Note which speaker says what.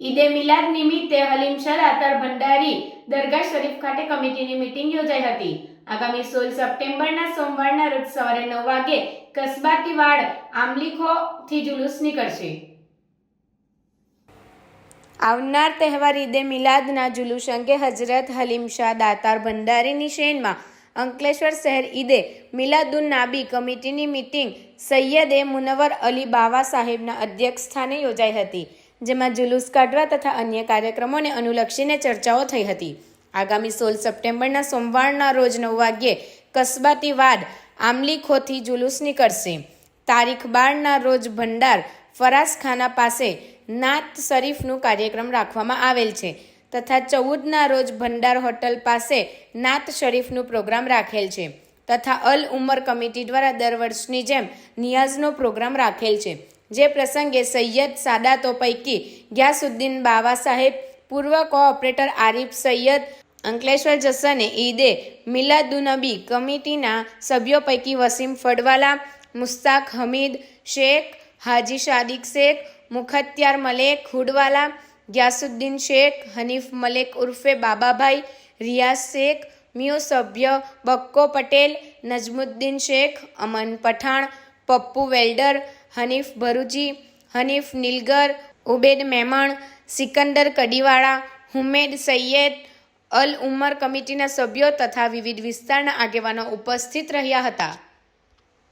Speaker 1: ઈદે મિલાદ નિમિત્તે હલીમ શાહ દાતાર ભંડારી દરગાહ શરીફ ખાતે કમિટીની મિટિંગ યોજાઈ હતી. આગામી સોળ સપ્ટેમ્બરના સોમવારના રોજ સવારે નવ વાગે કસબાટી વાડ આમલીખોથી જુલુસ નીકળશે. આવનાર તહેવાર ઈદે મિલાદના જુલુસ અંગે હજરત હલીમ શાહ દાતાર ભંડારીની શેનમાં અંકલેશ્વર શહેર ઈદે મિલાદુન નાબી કમિટીની મીટિંગ સૈયદે મુનવર અલી બાવા સાહેબના અધ્યક્ષ સ્થાને યોજાઈ હતી. જેમાં જુલુસ કાઢવા તથા અન્ય કાર્યક્રમોને અનુલક્ષીને ચર્ચાઓ થઈ હતી. આગામી સોળ સપ્ટેમ્બરના સોમવારના રોજ નવ વાગ્યે કસબાતી વાડ આમલીખોથી જુલુસ નીકળશે. તારીખ બારના રોજ ભંડાર ફરાસખાના પાસે નાત શરીફનું કાર્યક્રમ રાખવામાં આવેલ છે તથા ચૌદના રોજ ભંડાર હોટલ પાસે નાત શરીફનું પ્રોગ્રામ રાખેલ છે તથા અલ ઉમર કમિટી દ્વારા દર વર્ષની જેમ નિયાઝનો પ્રોગ્રામ રાખેલ છે. જે પ્રસંગે સૈયદ સાદાતો પૈકી ગ્યાસુદ્દીન બાવા સાહેબ, પૂર્વ કોઓપરેટર આરિફ સૈયદ, અંકલેશ્વર જસને ઈદે મિલાદુનબી કમિટીના સભ્યો પૈકી વસીમ ફડવાલા, મુસ્તાક હમીદ શેખ, હાજી શાદિક શેખ, મુખત્યાર મલેક હુડવાલા ગ્યાસુદ્દીન શેખ, હનીફ મલેક ઉર્ફે બાબાભાઈ, રિયાઝ શેખ, મ્યુ સભ્ય બક્કો પટેલ, નજમુદ્દીન શેખ, અમન પઠાણ, પપ્પુ વેલ્ડર હનીફ ભરૂચી, હનીફ નીલગર, ઉબેદ મેમણ, સિકંદર કડીવાળા, હુમેદ સૈયદ, અલ ઉમર કમિટીના સભ્યો તથા વિવિધ વિસ્તારના આગેવાનો ઉપસ્થિત રહ્યા હતા.